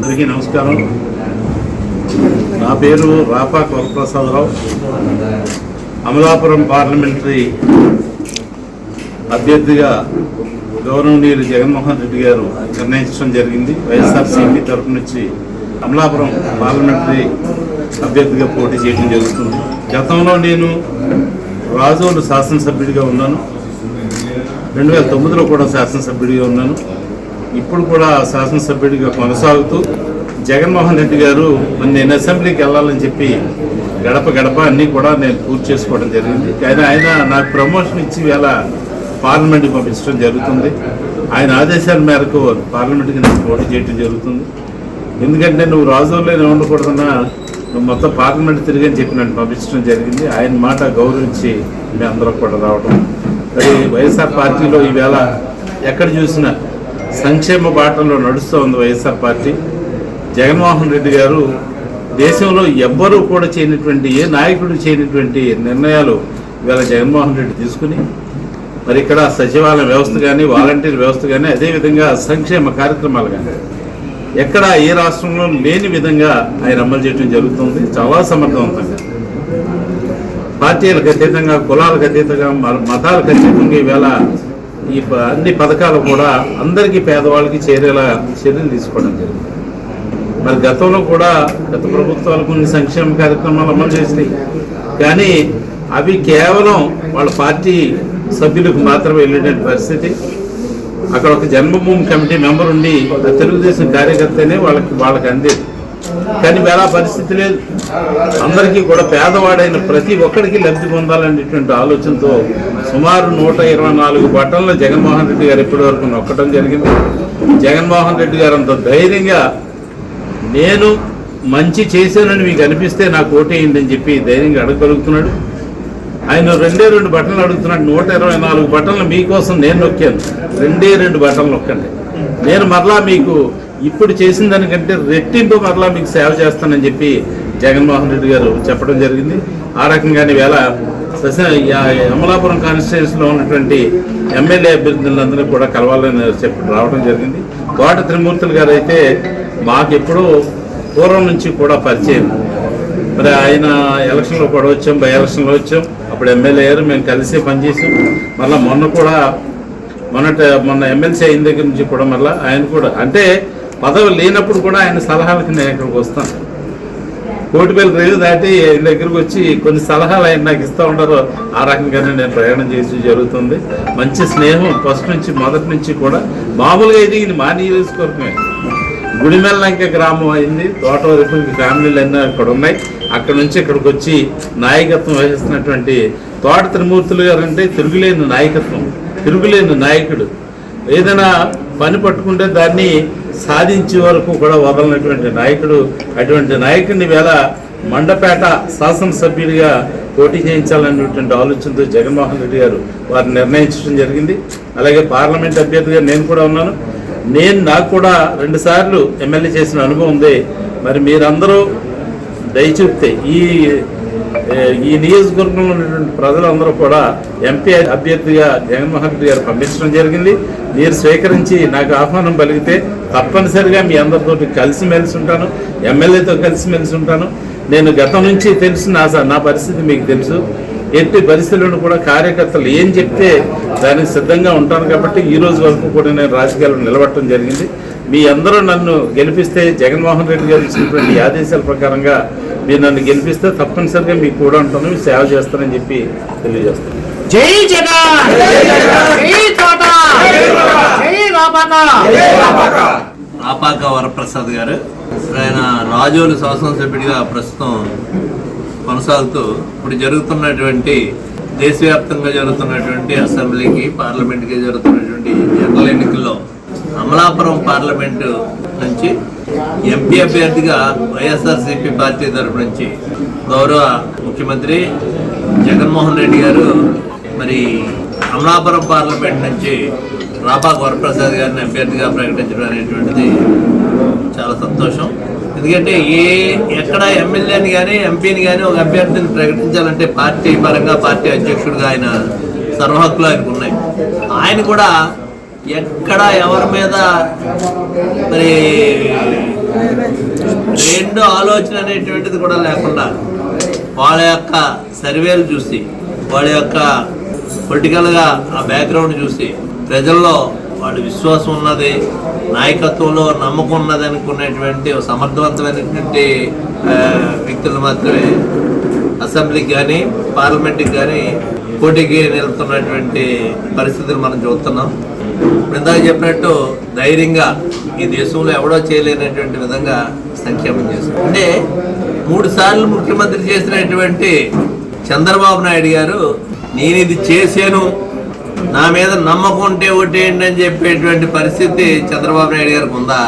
అందరికీ నమస్కారం. నా పేరు రాపా వరప్రసాదరావు అమలాపురం పార్లమెంటరీ అభ్యర్థిగా గౌరవనీయులు జగన్మోహన్ రెడ్డి గారు నిర్ణయించడం జరిగింది. వైఎస్ఆర్సీపీ తరఫు నుంచి అమలాపురం పార్లమెంటరీ అభ్యర్థిగా పోటీ చేయడం జరుగుతుంది. గతంలో నేను రాజోలు శాసనసభ్యుడిగా ఉన్నాను. రెండు వేల తొమ్మిదిలో కూడా శాసనసభ్యుడిగా ఉన్నాను. ఇప్పుడు కూడా శాసనసభ్యుడిగా కొనసాగుతూ జగన్మోహన్ రెడ్డి గారు నేను అసెంబ్లీకి వెళ్ళాలని చెప్పి గడప గడప అన్నీ కూడా నేను పూర్తి చేసుకోవడం జరిగింది. కానీ ఆయన నాకు ప్రమోషన్ ఇచ్చి వేళ పార్లమెంట్కి పంపించడం జరుగుతుంది. ఆయన ఆదేశాల మేరకు పార్లమెంట్కి నేను పోటీ చేయడం జరుగుతుంది. ఎందుకంటే నువ్వు రాజుల్లోనే ఉండకూడదన్నా నువ్వు మొత్తం పార్లమెంట్ తిరిగని చెప్పి నన్ను పంపించడం జరిగింది. ఆయన మాట గౌరవించి మీ అందరూ కూడా రావడం మరి వైఎస్ఆర్ పార్టీలో ఈవేళ ఎక్కడ చూసినా సంక్షేమ బాటలో నడుస్తోంది వైఎస్ఆర్ పార్టీ. జగన్మోహన్ రెడ్డి గారు దేశంలో ఎవ్వరూ కూడా చేయనటువంటి ఏ నాయకుడు చేయనటువంటి నిర్ణయాలు ఇవాళ జగన్మోహన్ రెడ్డి తీసుకుని మరి ఇక్కడ సచివాలయ వ్యవస్థ కానీ వాలంటీర్ వ్యవస్థ కానీ అదేవిధంగా సంక్షేమ కార్యక్రమాలు కానీ ఎక్కడ ఏ రాష్ట్రంలో లేని విధంగా ఆయన అమలు చేయడం జరుగుతుంది. చాలా సమర్థవంతంగా. పార్టీలకు అతీతంగా కులాలకు అతీతంగా మ- మతాలకు అతీతంగా ఈవేళ ఈ ప- అన్ని పథకాలు కూడా అందరికీ పేదవాళ్ళకి చేరేలా చర్యలు తీసుకోవడం జరిగింది. మరి గతంలో కూడా గత ప్రభుత్వాలు కొన్ని సంక్షేమ కార్యక్రమాలు అమలు చేసినాయి. కానీ అవి కేవలం వాళ్ళ పార్టీ సభ్యులకు మాత్రమే వెళ్ళేటువంటి పరిస్థితి. అక్కడ ఒక జన్మభూమి కమిటీ మెంబర్ ఉండి ఆ తెలుగుదేశం కార్యకర్తనే వాళ్ళకి వాళ్ళకి అందేది. కానీ వేళ పరిస్థితి లేదు. అందరికీ కూడా పేదవాడైన ప్రతి ఒక్కరికి లబ్ధి పొందాలనేటువంటి ఆలోచనతో సుమారు నూట ఇరవై నాలుగు బట్టలను జగన్మోహన్ రెడ్డి గారు ఇప్పటి వరకు నొక్కడం జరిగింది. జగన్మోహన్ రెడ్డి గారు అంత ధైర్యంగా నేను మంచి చేశానని మీకు అనిపిస్తే నాకు ఓటేయండి చెప్పి ధైర్యంగా అడగగలుగుతున్నాడు. ఆయన రెండే రెండు బట్టలు అడుగుతున్నాడు. నూట ఇరవై నాలుగు బట్టలు మీకోసం నేను నొక్కాను. రెండే రెండు బట్టలు నొక్కండి. నేను మరలా మీకు ఇప్పుడు చేసిన దానికంటే రెట్టింపు మరలా మీకు సేవ చేస్తానని చెప్పి జగన్మోహన్ రెడ్డి గారు చెప్పడం జరిగింది. ఆ రకంగానే వేళ అమలాపురం కాన్స్టిట్యున్సీలో ఉన్నటువంటి ఎమ్మెల్యే అభ్యర్థులందరినీ కూడా కలవాలని చెప్పి రావడం జరిగింది. కోట త్రిమూర్తులు గారు అయితే మాకు ఎప్పుడూ పూర్వం నుంచి కూడా పరిచయం. మరి ఆయన ఎలక్షన్లో కూడా వచ్చాం బై ఎలక్షన్లో వచ్చాం. అప్పుడు ఎమ్మెల్యే అయ్యారు మేము కలిసి పనిచేసాం మళ్ళీ మొన్న కూడా మొన్నట మొన్న ఎమ్మెల్సీ అయిన దగ్గర నుంచి కూడా మళ్ళీ ఆయన కూడా అంటే పదవి లేనప్పుడు కూడా ఆయన సలహాలకి నేను ఇక్కడికి వస్తాను కోటిపల్లి రైలు దాటి ఆయన దగ్గరకు వచ్చి కొన్ని సలహాలు ఆయన నాకు ఇస్తూ ఉంటారు ఆ రకంగానే నేను ప్రయాణం చేసి జరుగుతుంది. మంచి స్నేహం ఫస్ట్ నుంచి మొదటి నుంచి కూడా మామూలుగా ఇది ఇది మా నియోజకవర్గమే. గుడిమెల్లంక గ్రామం అయింది. తోటవరపు ఫ్యామిలీలు అన్నీ అక్కడ ఉన్నాయి. అక్కడ నుంచి ఇక్కడికి వచ్చి నాయకత్వం వహిస్తున్నటువంటి తోట త్రిమూర్తులు గారు అంటే తిరుగులేని నాయకత్వం తిరుగులేని నాయకుడు. ఏదైనా పని పట్టుకుంటే దాన్ని సాధించే వరకు కూడా వదలనటువంటి నాయకుడు అటువంటి నాయకుడిని వేళ మండపేట శాసనసభ్యుడిగా పోటీ చేయించాలనేటువంటి ఆలోచనతో జగన్మోహన్ రెడ్డి గారు వారిని నిర్ణయించడం జరిగింది. అలాగే పార్లమెంట్ అభ్యర్థిగా నేను కూడా ఉన్నాను. నేను నాకు కూడా రెండుసార్లు ఎమ్మెల్యే చేసిన అనుభవం ఉంది. మరి మీరందరూ దయచూపితే ఈ ఈ నియోజకవర్గంలో ఉన్నటువంటి ప్రజలందరూ కూడా ఎంపీ అభ్యర్థిగా జగన్మోహన్ రెడ్డి గారు పంపించడం జరిగింది. మీరు స్వీకరించి నాకు ఆహ్వానం పలిగితే తప్పనిసరిగా మీ అందరితో కలిసిమెలిసి ఉంటాను. ఎమ్మెల్యేతో కలిసిమెలిసి ఉంటాను. నేను గతం నుంచి తెలుసు నా నా పరిస్థితి మీకు తెలుసు. ఎట్టి పరిస్థితులను కూడా కార్యకర్తలు ఏం చెప్తే దానికి సిద్ధంగా ఉంటాను కాబట్టి ఈ రోజు వరకు కూడా నేను రాజకీయాల్లో నిలబడటం జరిగింది. మీ అందరూ నన్ను గెలిపిస్తే జగన్మోహన్ రెడ్డి గారు ఇచ్చినటువంటి ఆదేశాల ప్రకారంగా మీరు నన్ను గెలిపిస్తే తప్పనిసరిగా మీకు కూడా ఉంటాను మీకు సేవ చేస్తానని చెప్పి తెలియజేస్తాను. జై జగన్! జై తోట! జై రాపాక! రాపాక! వరప్రసాద్ గారు ఆయన రాజోలు శాసనసభ్యుడిగా ప్రస్తుతం కొనసాగుతూ ఇప్పుడు జరుగుతున్నటువంటి దేశవ్యాప్తంగా జరుగుతున్నటువంటి అసెంబ్లీకి పార్లమెంట్కి జరుగుతున్నటువంటి జనరల్ ఎన్నికల్లో అమలాపురం పార్లమెంటు నుంచి ఎంపీ అభ్యర్థిగా వైఎస్ఆర్సీపీ పార్టీ తరపు నుంచి గౌరవ ముఖ్యమంత్రి జగన్మోహన్ రెడ్డి గారు మరి అమలాపురం పార్లమెంట్ నుంచి రాపాక్ వరప్రసాద్ గారిని అభ్యర్థిగా ప్రకటించడం అనేటువంటిది చాలా సంతోషం. ఎందుకంటే ఏ ఎక్కడ ఎమ్మెల్యేని కానీ ఎంపీని కానీ ఒక అభ్యర్థిని ప్రకటించాలంటే పార్టీ పరంగా పార్టీ అధ్యక్షుడిగా ఆయన సర్వహక్కులు ఆయనకు ఉన్నాయి. ఆయన కూడా ఎక్కడ ఎవరి మీద మరి రెండు ఆలోచన అనేటువంటిది కూడా లేకుండా వాళ్ళ యొక్క సర్వేలు చూసి వాళ్ళ యొక్క పొలిటికల్గా ఆ బ్యాక్గ్రౌండ్ చూసి ప్రజల్లో వాళ్ళ విశ్వాసం ఉన్నది నాయకత్వంలో నమ్మకం ఉన్నది అనుకునేటువంటి సమర్థవంతమైనటువంటి వ్యక్తులు మాత్రమే అసెంబ్లీకి కానీ పార్లమెంట్కి కానీ పోటీకి నిలుపుతున్నటువంటి పరిస్థితులు మనం చూస్తున్నాం. ఇందాక చెప్పినట్టు ధైర్యంగా ఈ దేశంలో ఎవడో చేయలేనటువంటి విధంగా సంక్షేమం చేశారు. అంటే మూడు సార్లు ముఖ్యమంత్రి చేసినటువంటి చంద్రబాబు నాయుడు గారు నేను ఇది చేశాను నా మీద నమ్మకం ఉంటే ఓటేయండి అని చెప్పేటువంటి పరిస్థితి చంద్రబాబు నాయుడు గారికి ఉందా?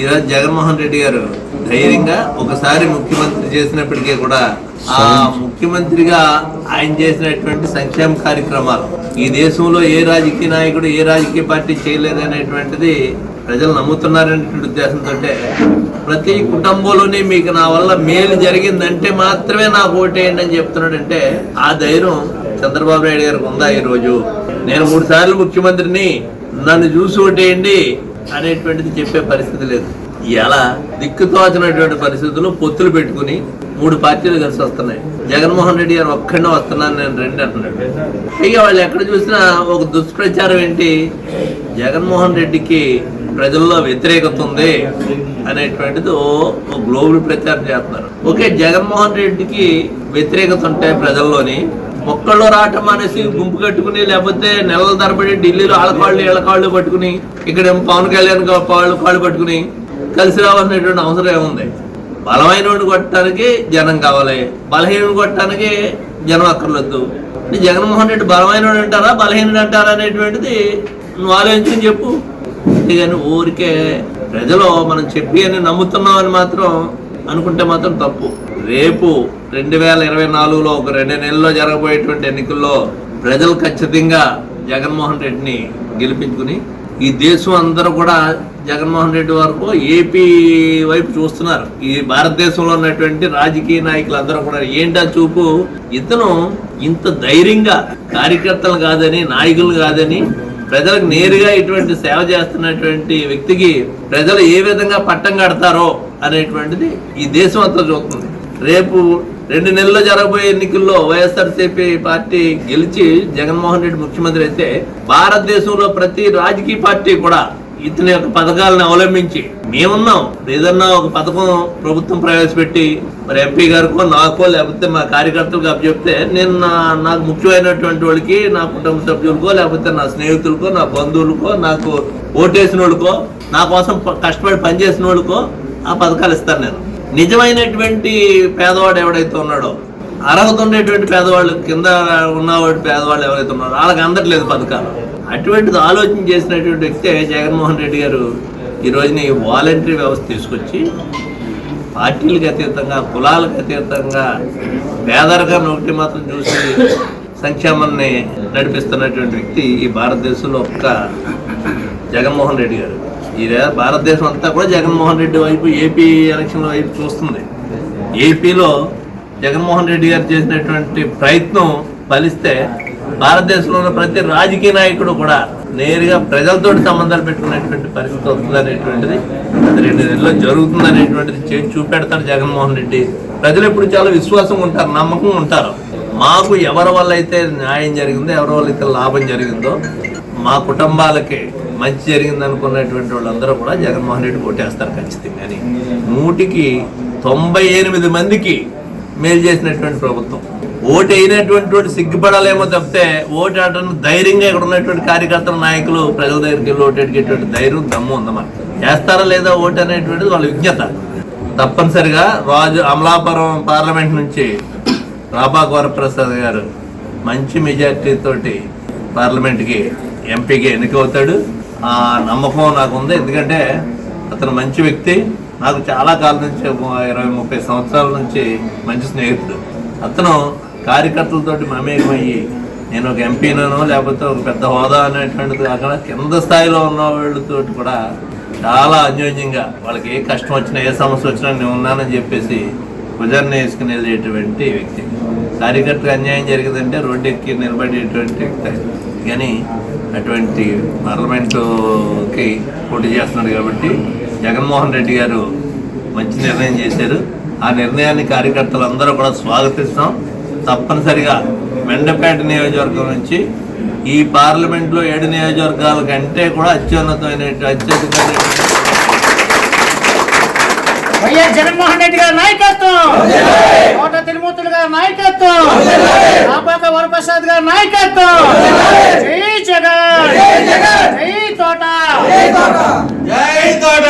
ఈరోజు జగన్మోహన్ రెడ్డి గారు ధైర్యంగా ఒకసారి ముఖ్యమంత్రి చేసినప్పటికీ కూడా ఆ ముఖ్యమంత్రిగా ఆయన చేసినటువంటి సంక్షేమ కార్యక్రమాలు. ఈ దేశంలో ఏ రాజకీయ నాయకుడు ఏ రాజకీయ పార్టీ చేయలేదనేటువంటిది ప్రజలు నమ్ముతున్నారనేటువంటి ఉద్దేశంతో ప్రతి కుటుంబంలోనే మీకు నా వల్ల మేలు జరిగిందంటే మాత్రమే నాకు ఓటేయండి అని చెప్తున్నాడంటే ఆ ధైర్యం చంద్రబాబు నాయుడు గారికి ఉందా ఈరోజు? నేను మూడు సార్లు ముఖ్యమంత్రిని నన్ను చూసి ఓటేయండి అనేటువంటిది చెప్పే పరిస్థితి లేదు. ఎలా దిక్కుతోచినటువంటి పరిస్థితుల్లో పొత్తులు పెట్టుకుని మూడు పార్టీలు కలిసి వస్తున్నాయి. జగన్మోహన్ రెడ్డి గారు ఒక్కడే వస్తున్నాను నేను రెండు అంటున్నాడు పైగా వాళ్ళు ఎక్కడ చూసినా ఒక దుష్ప్రచారం ఏంటి? జగన్మోహన్ రెడ్డికి ప్రజల్లో వ్యతిరేకత ఉంది అనేటువంటిది ఓ గ్లోబల్ ప్రచారం చేస్తున్నారు. ఓకే జగన్మోహన్ రెడ్డికి వ్యతిరేకత ఉంటాయి ప్రజల్లోని ఒక్కళ్ళు రావటం అనేసి గుంపు కట్టుకుని లేకపోతే నెలల తరబడి ఢిల్లీలో ఆలకాళ్ళు కాళ్ళు పట్టుకుని ఇక్కడ పవన్ కళ్యాణ్ కాళ్ళు కాళ్ళు పట్టుకుని కలిసి రావాల్సినటువంటి అవసరం ఏముంది? బలమైన కొట్టడానికి జనం కావాలి. బలహీనుడు కొట్టడానికి జనం అక్కర్లేదు జగన్మోహన్ రెడ్డి బలమైన అంటారా బలహీనుడు అంటారా అనేటువంటిది నువ్వు ఆలోచించుని చెప్పు. అంతేగాని ఊరికే ప్రజలు మనం చెప్పి అని నమ్ముతున్నామని మాత్రం అనుకుంటే మాత్రం తప్పు. రేపు రెండు వేల ఇరవై నాలుగులో ఒక రెండు నెలల్లో జరగబోయేటువంటి ఎన్నికల్లో ప్రజలు ఖచ్చితంగా జగన్మోహన్ రెడ్డిని గెలిపించుకుని ఈ దేశం అందరూ కూడా జగన్మోహన్ రెడ్డి వరకు ఏపీ వైపు చూస్తున్నారు. ఈ భారతదేశంలో ఉన్నటువంటి రాజకీయ నాయకులు అందరూ కూడా ఏంటా చూపు? ఇతను ఇంత ధైర్యంగా కార్యకర్తలు కాదని నాయకులు కాదని ప్రజలకు నేరుగా ఇటువంటి సేవ చేస్తున్నటువంటి వ్యక్తికి ప్రజలు ఏ విధంగా పట్టం కడతారో అనేటువంటిది ఈ దేశం అంతా చూస్తుంది. రేపు రెండు నెలల్లో జరగబోయే ఎన్నికల్లో వైఎస్ఆర్సీపీ పార్టీ గెలిచి జగన్మోహన్ రెడ్డి ముఖ్యమంత్రి అయితే భారతదేశంలో ప్రతి రాజకీయ పార్టీ కూడా ఇతని యొక్క పథకాలను అవలంబించి మేమున్నాం. ఏదన్నా ఒక పథకం ప్రభుత్వం ప్రవేశపెట్టి మరి ఎంపీ గారికో నాకో లేకపోతే మా కార్యకర్తలకు అప్పచెప్తే నేను నా నాకు ముఖ్యమైనటువంటి వాళ్ళకి నా కుటుంబ సభ్యులకో లేకపోతే నా స్నేహితులకో నా బంధువులకో నాకు ఓటేసిన వాళ్ళకో నా కోసం కష్టపడి పనిచేసిన వాళ్ళకో ఆ పథకాలు ఇస్తాను నేను. నిజమైనటువంటి పేదవాడు ఎవడైతే ఉన్నాడో అర్హత ఉండేటువంటి పేదవాళ్ళు కింద ఉన్నవాడు పేదవాళ్ళు ఎవరైతే ఉన్నారో వాళ్ళకి అందట్లేదు పథకాలు. అటువంటిది ఆలోచన చేసినటువంటి వ్యక్తే జగన్మోహన్ రెడ్డి గారు ఈ రోజున ఈ వాలంటరీ వ్యవస్థ తీసుకొచ్చి పార్టీలకు అతీతంగా కులాలకు అతీతంగా పేదరికాన్ని ఒకటి మాత్రం చూసి సంక్షేమాన్ని నడిపిస్తున్నటువంటి వ్యక్తి ఈ భారతదేశంలో ఒక్క జగన్మోహన్ రెడ్డి గారు. ఈ భారతదేశం అంతా కూడా జగన్మోహన్ రెడ్డి వైపు ఏపీ ఎలక్షన్ వైపు చూస్తుంది. ఏపీలో జగన్మోహన్ రెడ్డి గారు చేసినటువంటి ప్రయత్నం ఫలిస్తే భారతదేశంలో ఉన్న ప్రతి రాజకీయ నాయకుడు కూడా నేరుగా ప్రజలతో సంబంధాలు పెట్టుకునేటువంటి పరిస్థితి వస్తుంది అనేటువంటిది అది రెండు నెలల్లో జరుగుతుంది అనేటువంటిది చేసి చూపెడతాడు జగన్మోహన్ రెడ్డి. ప్రజలు ఎప్పుడు చాలా విశ్వాసం ఉంటారు నమ్మకం ఉంటారు. మాకు ఎవరి వల్ల అయితే న్యాయం జరిగిందో ఎవరి వల్ల అయితే లాభం జరిగిందో మా కుటుంబాలకి మంచి జరిగింది అనుకున్నటువంటి వాళ్ళందరూ కూడా జగన్మోహన్ రెడ్డి ఓటేస్తారు ఖచ్చితంగా అని. నూటికి తొంభై ఎనిమిది మందికి మేలు చేసినటువంటి ప్రభుత్వం. ఓటు అయినటువంటి సిగ్గుపడాలేమో తప్పితే ఓటు ఆడడం ధైర్యంగా ఇక్కడ ఉన్నటువంటి కార్యకర్తల నాయకులు ప్రజల దగ్గరికి వెళ్ళి ఓటు అడిగేటువంటి ధైర్యం దమ్ము ఉందన్నమాట చేస్తారా లేదా ఓటు అనేటువంటిది వాళ్ళ విజ్ఞత. తప్పనిసరిగా రాజు అమలాపురం పార్లమెంట్ నుంచి రాపాక ప్రసాద్ గారు మంచి మెజార్టీ తోటి పార్లమెంట్కి ఎంపీకి ఎన్నికవుతాడు. ఆ నమ్మకం నాకు ఉంది. ఎందుకంటే అతను మంచి వ్యక్తి. నాకు చాలా కాలం నుంచి ఇరవై ముప్పై సంవత్సరాల నుంచి మంచి స్నేహితుడు. అతను కార్యకర్తలతోటి మమేకమయ్యి నేను ఒక ఎంపీనో లేకపోతే ఒక పెద్ద హోదా అనేటువంటిది కాకుండా కింద స్థాయిలో ఉన్న వాళ్ళతో కూడా చాలా అన్యోన్యంగా వాళ్ళకి ఏ కష్టం వచ్చినా ఏ సమస్య వచ్చినా నేను ఉన్నానని చెప్పేసి భుజాన్ని వేసుకుని వెళ్ళేటువంటి వ్యక్తి. కార్యకర్తకు అన్యాయం జరిగిందంటే రోడ్డు ఎక్కి నిలబడేటువంటి వ్యక్తి. కానీ అటువంటి పార్లమెంటుకి పోటీ చేస్తున్నాడు కాబట్టి జగన్మోహన్ రెడ్డి గారు మంచి నిర్ణయం చేశారు. ఆ నిర్ణయాన్ని కార్యకర్తలు అందరూ కూడా స్వాగతిస్తాం. తప్పనిసరిగా మెండపేట నియోజకవర్గం నుంచి ఈ పార్లమెంట్లో ఏడు నియోజకవర్గాల కంటే కూడా అత్యున్నతమైన అత్యధికమైన వైఎస్ జగన్మోహన్ రెడ్డి గారి నాయకత్వం! కోట తిరుమూర్తులు గారి నాయకత్వం! రాపాక వరప్రసాద్ గారి నాయకత్వం! జై జగన్! జై తోట! జై తోట!